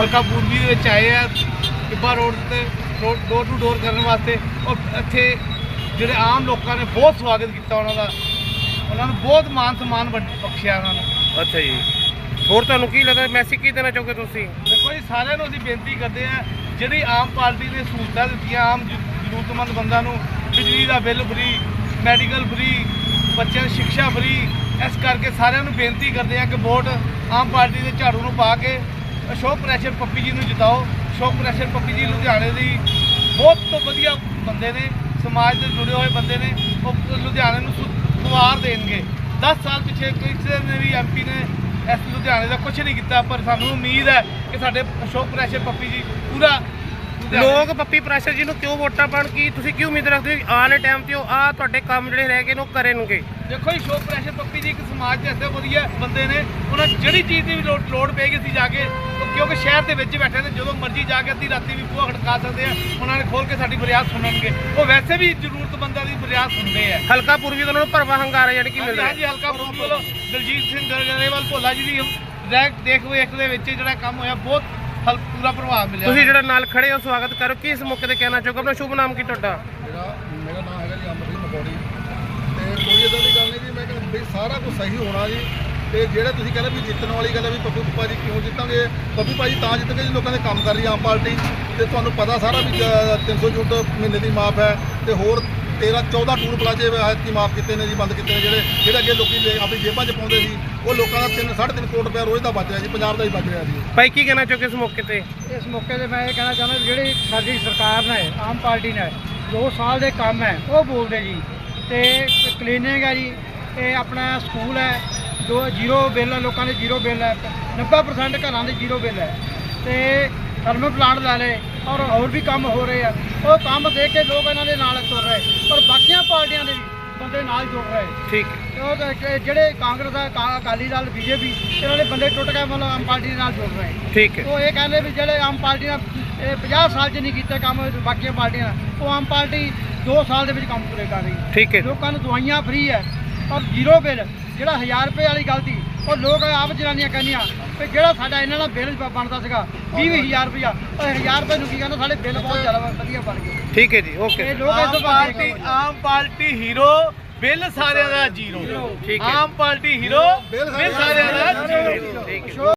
ਹਲਕਾ ਪੂਰਬੀ ਦੇ ਵਿੱਚ ਆਏ ਆ ਟਿੱਬਾ ਰੋਡ ਤੇ ਡੋਰ ਟੂ ਡੋਰ ਕਰਨ ਵਾਸਤੇ। ਔਰ ਇੱਥੇ ਜਿਹੜੇ ਆਮ ਲੋਕਾਂ ਨੇ ਬਹੁਤ ਸਵਾਗਤ ਕੀਤਾ ਉਹਨਾਂ ਦਾ। ਉਹਨਾਂ ਨੂੰ ਬਹੁਤ ਮਾਨ ਸਨਮਾਨ ਬਖ- ਬਖਸ਼ਿਆ ਉਹਨਾਂ ਨੇ। ਅੱਛਾ ਜੀ। ਹੋਰ ਤੁਹਾਨੂੰ ਕੀ ਲੱਗਦਾ ਮੈਸੇਜ ਕੀ ਦੇਣਾ ਚਾਹੋਗੇ ਤੁਸੀਂ? ਦੇਖੋ ਜੀ ਸਾਰਿਆਂ ਨੂੰ ਅਸੀਂ ਬੇਨਤੀ ਕਰਦੇ ਆ ਜਿਹੜੀ ਆਮ ਪਾਰਟੀ ਨੇ ਸਹੂਲਤਾਂ ਦਿੱਤੀਆਂ ਆਮ ਜ਼ਰੂਰਤਮੰਦ ਬੰਦਾ ਨੂੰ ਬਿਜਲੀ ਦਾ ਬਿੱਲ ਫਰੀ ਮੈਡੀਕਲ ਫਰੀ ਬੱਚਿਆਂ ਦੀ ਸਿੱਖਿਆ ਫਰੀ ਇਸ ਕਰਕੇ ਸਾਰਿਆਂ ਨੂੰ ਬੇਨਤੀ ਕਰਦੇ ਆ ਕਿ ਵੋਟ ਆਮ ਪਾਰਟੀ ਦੇ ਝਾੜੂ ਨੂੰ ਪਾ ਕੇ ਅਸ਼ੋਕ ਪ੍ਰੈਸ਼ਰ ਪੱਪੀ ਜੀ ਨੂੰ ਜਿਤਾਓ। ਅਸ਼ੋਕ ਪ੍ਰੈਸ਼ਰ ਪੱਪੀ ਜੀ ਲੁਧਿਆਣੇ ਦੀ ਬਹੁਤ ਤੋਂ ਵਧੀਆ ਬੰਦੇ ਨੇ ਸਮਾਜ ਦੇ ਜੁੜੇ ਹੋਏ ਬੰਦੇ ਨੇ ਉਹ ਲੁਧਿਆਣੇ ਨੂੰ ਸੁਧਾਰ ਦੇਣਗੇ। 10 ਸਾਲ ਪਿੱਛੇ ਕਿਸੇ ਨੇ ਵੀ ਐਮਪੀ ਨੇ ਇਸ ਲੁਧਿਆਣੇ ਦਾ ਕੁਝ ਨਹੀਂ ਕੀਤਾ ਪਰ ਸਾਨੂੰ ਉਮੀਦ ਹੈ ਕਿ ਸਾਡੇ ਅਸ਼ੋਕ ਪ੍ਰੈਸ਼ਰ ਪੱਪੀ ਜੀ ਪੂਰਾ ਲੋਕ ਪੱਪੀ ਪ੍ਰੈਸ਼ਰ ਜੀ ਨੂੰ ਕਿਉਂ ਵੋਟਾਂ ਪਾਣ ਕੀ ਤੁਸੀਂ ਕੀ ਉਮੀਦ ਰੱਖਦੇ ਹੋ ਵਾਲੇ ਟਾਈਮ ਤੇ ਉਹ ਆ ਤੁਹਾਡੇ ਕੰਮ ਜਿਹੜੇ ਰਹਿ ਗਏ ਨੇ ਉਹ ਕਰਨਗੇ? ਦੇਖੋ ਜੀ ਅਸ਼ੋਕ ਪ੍ਰੈਸ਼ਰ ਪੱਪੀ ਜੀ ਇੱਕ ਸਮਾਜ ਦੇ ਐਸੇ ਵਧੀਆ ਬੰਦੇ ਨੇ। ਉਹਨਾਂ ਜਿਹੜੀ ਚੀਜ਼ ਦੀ ਵੀ ਲੋੜ ਪਏਗੀ ਸੀ ਜਾ ਕੇ ਕਿਉਂਕਿ ਸ਼ਹਿਰ ਦੇ ਵਿੱਚ ਬੈਠੇ ਨੇ ਜਦੋਂ ਮਰਜ਼ੀ ਜਾ ਕੇ ਅੱਧੀ ਰਾਤੀ ਵੀ ਬੂਹਾ ਖੜਕਾ ਸਕਦੇ ਆ ਉਹਨਾਂ ਨੇ ਖੋਲ ਕੇ ਸਾਡੀ ਫਰਿਆਦ ਸੁਣਨਗੇ। ਉਹ ਵੈਸੇ ਵੀ ਜ਼ਰੂਰਤਮੰਦਾਂ ਦੀ ਫਰਿਆਦ ਸੁਣਦੇ ਆ। ਹਲਕਾ ਪੂਰਬੀ ਤੋਂ ਉਹਨਾਂ ਨੂੰ ਭਰਵਾ ਹੰਗਾਰਾ ਯਾਨੀ ਕਿ ਮਿਲਦਾ। ਹਾਂਜੀ ਹਲਕਾ ਬਰੂਦ ਵੱਲੋਂ ਦਲਜੀਤ ਸਿੰਘ ਗਰੇਵਾਲ ਭੋਲਾ ਜੀ ਦੀ ਰੈਕ ਦੇਖ ਵੇਖ ਦੇ ਵਿੱਚ ਜਿਹੜਾ ਕੰਮ ਹੋਇਆ ਬਹੁਤ ਪੂਰਾ ਪ੍ਰਭਾਵ ਮਿਲਿਆ। ਤੁਸੀਂ ਜਿਹੜਾ ਨਾਲ ਖੜੇ ਹੋ ਸਵਾਗਤ ਕਰੋ। ਕੀ ਇਸ ਮੌਕੇ ਤੇ ਕਹਿਣਾ ਚਾਹੋਗੇ? ਆਪਣਾ ਸ਼ੁਭ ਨਾਮ ਕੀ ਤੁਹਾਡਾ? ਮੇਰਾ ਮੇਰਾ ਨਾਮ ਹੈਗਾ ਜੀ ਅਮਰਜੀਤ ਮਕੌੜੀ। ਤੇ ਕੋਈ ਇਦਾਂ ਦੀ ਗੱਲ ਨਹੀਂ ਜੀ ਮੈਂ ਕਹਿੰਦਾ ਵੀ ਸਾਰਾ ਕੁਝ ਸਹੀ ਹੋਣਾ ਜੀ। ਤੇ ਜਿਹੜਾ ਤੁਸੀਂ ਕਹਿੰਦੇ ਵੀ ਜਿੱਤਣ ਵਾਲੀ ਗੱਲ ਹੈ ਵੀ ਪੱਪੂ ਭਾਜੀ ਕਿਉਂ ਜਿੱਤਾਂਗੇ ਪੱਪੂ ਭਾਜੀ ਤਾਂ ਜਿੱਤਣਗੇ ਜੀ ਲੋਕਾਂ ਦੇ ਕੰਮ ਕਰ ਰਹੀ ਆਮ ਪਾਰਟੀ। ਤੇ ਤੁਹਾਨੂੰ ਪਤਾ ਸਾਰਾ ਵੀ ਜ- 300 ਯੂਨਿਟ ਮਹੀਨੇ ਦੀ ਮਾਫ ਹੈ ਤੇ ਹੋਰ 13 14 ਟੂਰ ਪਲਾਜੇ ਐਤਕੀ ਮਾਫ ਕੀਤੇ ਨੇ ਜੀ ਬੰਦ ਕੀਤੇ ਨੇ ਜਿਹੜੇ ਜਿਹੜੇ ਅੱਗੇ ਲੋਕੀ ਆਪਣੀ ਜੇਬਾਂ 'ਚ ਪਾਉਂਦੇ ਸੀ ਉਹ ਲੋਕਾਂ ਦਾ 3 3.5 ਕਰੋੜ ਰੁਪਇਆ ਰੋਜ਼ ਦਾ ਬਚ ਰਿਹਾ ਜੀ ਪੰਜਾਬ ਦਾ ਹੀ ਬਚ ਰਿਹਾ ਜੀ। ਭਾਈ ਕੀ ਕਹਿਣਾ ਚਾਹੋਗੇ ਇਸ ਮੌਕੇ ਤੇ? ਇਸ ਮੌਕੇ ਤੇ ਮੈਂ ਇਹ ਕਹਿਣਾ ਚਾਹੁੰਦਾ ਵੀ ਜਿਹੜੀ ਸਾਡੀ ਸਰਕਾਰ ਨੇ ਆਮ ਪਾਰਟੀ ਨੇ ਦੋ ਸਾਲ ਦੇ ਕੰਮ ਹੈ ਉਹ ਬੋਲਦੇ ਜੀ। ਤੇ ਕਲੀਨਿੰਗ ਹੈ ਜੀ ਤੇ ਆਪਣਾ ਸਕੂਲ ਹੈ ਜੋ ਜ਼ੀਰੋ ਬਿੱਲ ਹੈ ਲੋਕਾਂ ਦੇ ਜ਼ੀਰੋ ਬਿੱਲ ਹੈ 90% ਘਰਾਂ ਦੇ ਜ਼ੀਰੋ ਬਿੱਲ ਹੈ ਤੇ ਥਰਮਲ ਪਲਾਂਟ ਲਾ ਲਏ ਔਰ ਹੋਰ ਵੀ ਕੰਮ ਹੋ ਰਹੇ ਆ। ਉਹ ਕੰਮ ਦੇਖ ਕੇ ਲੋਕ ਇਹਨਾਂ ਦੇ ਨਾਲ ਤੁਰ ਰਹੇ ਪਰ ਬਾਕੀਆਂ ਪਾਰਟੀਆਂ ਦੇ ਵੀ ਬੰਦੇ ਨਾਲ ਜੁੜ ਰਹੇ। ਠੀਕ। ਉਹ ਜਿਹੜੇ ਕਾਂਗਰਸ ਕਾ- ਅਕਾਲੀ ਦਲ ਬੀਜੇਪੀ ਇਹਨਾਂ ਦੇ ਬੰਦੇ ਟੁੱਟ ਕੇ ਮਤਲਬ ਆਮ ਪਾਰਟੀ ਦੇ ਨਾਲ ਜੁੜ ਰਹੇ। ਠੀਕ ਹੈ। ਉਹ ਇਹ ਕਹਿੰਦੇ ਵੀ ਜਿਹੜੇ ਆਮ ਪਾਰਟੀਆਂ ਇਹ 50 ਸਾਲ 'ਚ ਨਹੀਂ ਕੀਤੇ ਕੰਮ ਬਾਕੀਆਂ ਪਾਰਟੀਆਂ ਉਹ ਆਮ ਪਾਰਟੀ 2 ਸਾਲ ਦੇ ਵਿੱਚ ਕੰਮ ਪੂਰੇ ਕਰ ਰਹੀ ਠੀਕ ਹੈ। ਲੋਕਾਂ ਨੂੰ ਦਵਾਈਆਂ ਫ੍ਰੀ ਹੈ। ਪਰ ਜ਼ੀਰੋ ਬਿੱਲ ਜਿਹੜਾ 1000 ਰੁਪਏ ਵਾਲੀ ਗਲਤੀ ਉਹ ਲੋਕ ਆਪ ਜਨਾਨੀਆਂ ਕਹਿੰਦੀਆਂ ਵੀ ਜਿਹੜਾ ਸਾਡਾ ਇਹਨਾਂ ਦਾ ਬਿੱਲ ਬਣਦਾ ਸੀਗਾ 20000 ਰੁਪਇਆ ਉਹ 1000 ਰੁਪਏ ਨੂੰ ਕੀ ਕਹਿੰਦਾ ਸਾਡੇ ਬਿੱਲ ਬਹੁਤ ਜ਼ਿਆਦਾ ਵਧੀਆ ਬਣ ਗਏ। ਠੀਕ ਹੈ ਜੀ ਓਕੇ। ਇਹ ਲੋਕ ਇਸ ਆਮ ਤੋਂ party Aam party hero bill ਸਾਰਿਆਂ ਦਾ ਜ਼ੀਰੋ। ਠੀਕ ਹੈ। Aam party hero bill bill ਸਾਰਿਆਂ ਦਾ ਜ਼ੀਰੋ। ਠੀਕ ਹੈ